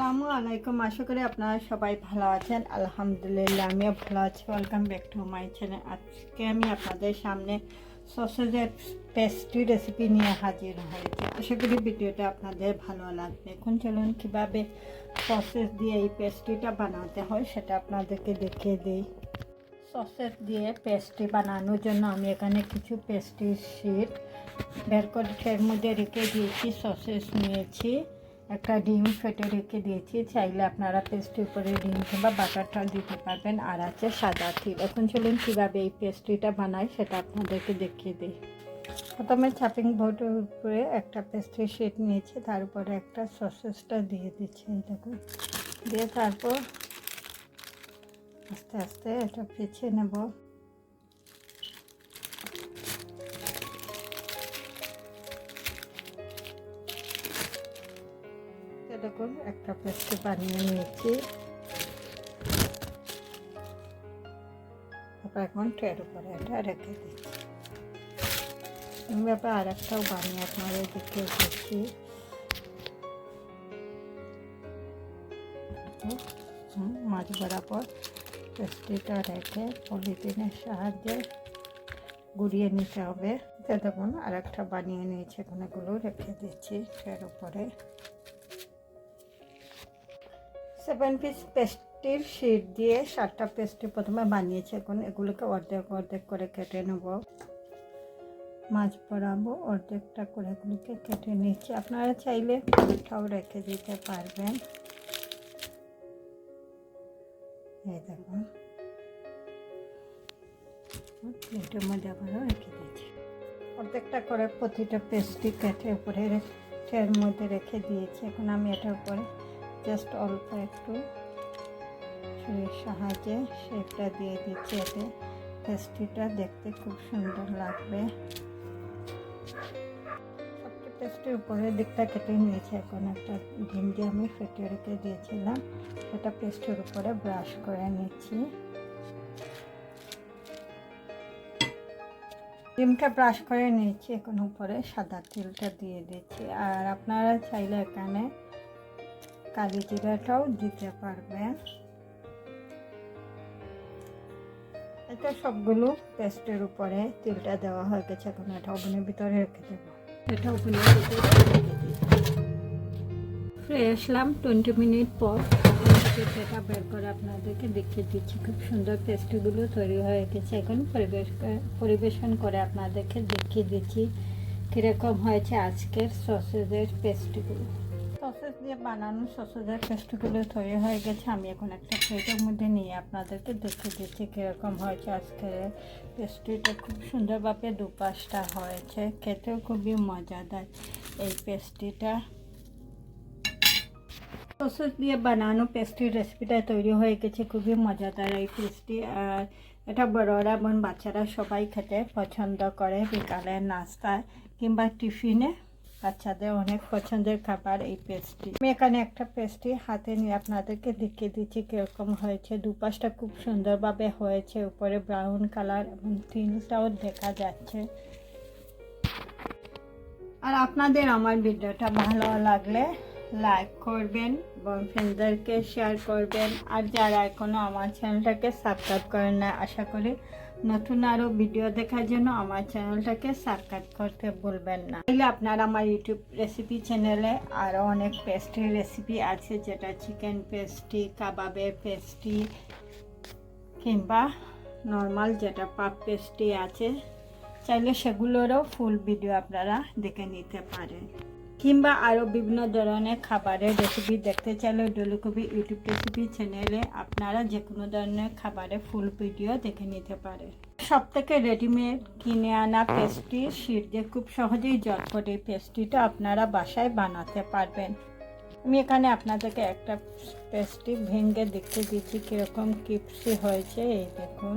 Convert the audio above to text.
আসসালামু আলাইকুম। আশা করি আপনারা সবাই ভালো আছেন। আলহামদুলিল্লাহ, আমিও ভালো আছি। Welcome back to my channel আজকে আমি আপনাদের সামনে সসেজের পেস্ট্রি রেসিপি নিয়ে হাজির হয়েছি। আশা করি ভিডিওটা আপনাদের ভালো লাগবে। এখন চলুন কীভাবে সসেস দিয়ে এই পেস্ট্রিটা বানাতে হয়, সেটা আপনাদেরকে দেখিয়ে দিই। সসেস দিয়ে পেস্ট্রি বানানোর জন্য আমি এখানে কিছু পেস্ট্রি শিট বের করে মধ্যে রেখে দিয়েছি সসেস নিয়েছি। একটা ডিম ফেটে রেখে দিয়েছি। চাইলে আপনারা পেস্ট্রির উপরে ডিম কিংবা বাটারটা দিতে পারবেন। আর আছে সাদা তিল। এখন চলুন কীভাবে এই পেস্ট্রিটা বানাই সেটা আপনাদেরকে দেখিয়ে দিই। প্রথমে চাপিং বোর্ডের উপরে একটা পেস্ট্রি শিট নিয়েছি। তার উপরে একটা সসেসটা দিয়ে দিচ্ছি দেখুন। দিয়ে তারপর আস্তে আস্তে এটা পেঁচিয়ে নেব। দেখুন, একটা পেস্ট্রি বানিয়ে নিয়েছি। তারপর এখন ট্রের উপরে এটা রেখে দিচ্ছি। ব্যাপার আর একটাও বানিয়ে আপনাদের দেখিয়ে দিচ্ছি। মাছ বরাবর পেস্ট্রিটা রেখে পলিথিনের সাহায্যে গুড়িয়ে নিতে হবে। দেখুন আর একটা বানিয়ে নিয়েছি এখানে এগুলো রেখে দিচ্ছি ট্রের উপরে। সেভেন পিস পেস্টির শিট দিয়ে সাতটা পেস্ট্রি প্রথমে বানিয়েছি। এখন এগুলোকে অর্ধেক অর্ধেক করে কেটে নেব। মাছ পরাবো অর্ধেকটা করে এগুলোকে কেটে নিচ্ছি। আপনারা চাইলে পুরোটাও রেখে দিতে পারবেন। এই দেখুন। প্লেটের মধ্যে আবারও রেখে দিচ্ছি। অর্ধেকটা করে প্রতিটা পেস্ট্রি কেটে উপরে মধ্যে রেখে দিয়েছি। এখন আমি এটার উপরে জাস্ট অল্প একটু ছুরির সাহায্যে শেপটা দিয়ে দিচ্ছি এতে। পেস্ট্রিটা দেখতে খুব সুন্দর লাগবে। সবচেয়ে পেস্ট্রির উপরের দিকটা কেটে নিয়েছি। এখন একটা দিয়ে আমি ফেটে রেখে দিয়েছিলাম। সেটা পেস্টের উপরে ব্রাশ করে নিচ্ছি। ডিমটা ব্রাশ করে নিয়েছি। এখন উপরে সাদা তেলটা দিয়ে দিচ্ছি। আর আপনারা চাইলে এখানে কালি জিরাটাও দিতে পারবেন এটা সবগুলো পেস্টের উপরে তেলটা দেওয়া হয়ে গেছে, এখন এটা ওভেনের ভিতরে রেখে দেবো। এটা ওভেনের ভিতরে ফিরে আসলাম টোয়েন্টি মিনিট পর। সেটা বের করে আপনাদেরকে দেখিয়ে দিচ্ছি, খুব সুন্দর পেস্ট্রিগুলো তৈরি হয়ে গেছে। এখন পরিবেশ পরিবেশন করে আপনাদেরকে দেখিয়ে দিচ্ছি, কীরকম হয়েছে আজকের সসেজের পেস্ট্রিগুলো সসেজ দিয়ে বানানো সসেজের পেস্টগুলো তৈরি হয়ে গেছে। আমি এখন একটা প্লেটের মধ্যে নিয়ে আপনাদেরকে দেখিয়ে দিচ্ছি কীরকম হয়েছে আজকে পেস্ট্রিটা খুব সুন্দরভাবে দুপাশটা হয়েছে। খেতেও খুবই মজাদার এই পেস্ট্রিটা সসেজ দিয়ে বানানো পেস্ট্রির রেসিপিটা তৈরি হয়ে গেছে। খুবই মজাদার এই পেস্ট্রি আর এটা বড়রা এবং বাচ্চারা সবাই খেতে পছন্দ করে বিকালের নাস্তায় কিংবা টিফিনে। বাচ্চাদের অনেক পছন্দের খাবার এই পেস্ট্রি আমি এখানে একটা পেস্ট্রি হাতে নিয়ে আপনাদেরকে দেখিয়ে দিচ্ছি কীরকম হয়েছে। দুপাশটা খুব সুন্দরভাবে হয়েছে, উপরে ব্রাউন কালার এবং তিলটাও দেখা যাচ্ছে। আর আপনাদের আমার ভিডিওটা ভালো লাগলে লাইক করবেন এবং ফ্রেন্ডদেরকে শেয়ার করবেন। আর যারা এখনও আমার চ্যানেলটাকে সাবস্ক্রাইব করেন না আশা করি নতুন আরও ভিডিও দেখার জন্য আমার চ্যানেলটাকে সাবস্ক্রাইব করতে ভুলবেন না। তাহলে আপনার আমার ইউটিউব রেসিপি চ্যানেলে আরও অনেক পেস্ট্রি রেসিপি আছে, যেটা চিকেন পেস্ট্রি কাবাবের পেস্ট্রি কিংবা নর্মাল যেটা পাপ পেস্ট্রি আছে, চাইলে সেগুলোরও ফুল ভিডিও আপনারা দেখে নিতে পারেন। কিংবা আরও বিভিন্ন ধরনের খাবারের রেসিপি দেখতে চাইলে ডলুকবি ইউটিউব রেসিপি চ্যানেলে আপনারা যে কোনো ধরনের খাবারের ফুল ভিডিও দেখে নিতে পারেন। সব থেকে রেডিমেড কিনে আনা পেস্ট্রি শিট দিয়ে খুব সহজেই জটপট এই পেস্ট্রিটা আপনারা বাসায় বানাতে পারবেন। আমি এখানে আপনাদেরকে একটা পেস্ট্রি ভেঙে দেখতে দিচ্ছি, কীরকম কিপসি হয়েছে, এই দেখুন।